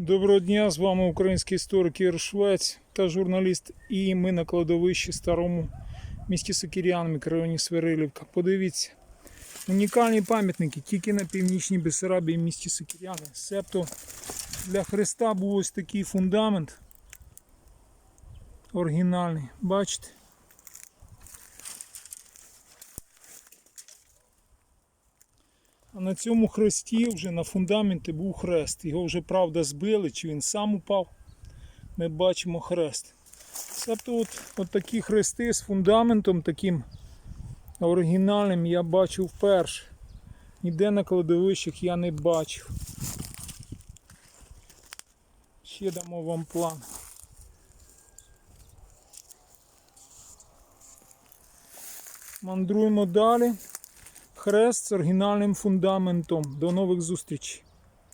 Доброго дня, з вами український історик Ігор Швець та журналіст. І ми на кладовищі старому місті Сокірян, мікрорайоні Свирилівка. Подивіться, унікальні пам'ятники тільки на північній Бессарабії місті Сокіряни. Себто для Христа був ось такий фундамент оригінальний. Бачите? А на цьому хресті вже на фундаменті був хрест. Його вже правда збили, чи він сам упав. Ми бачимо хрест. Тобто от, от такі хрести з фундаментом таким оригінальним я бачив вперше. Ніде на кладовищах я не бачив. Ще дамо вам план. Мандруємо далі. Хрест з оригінальним фундаментом. До нових зустрічей.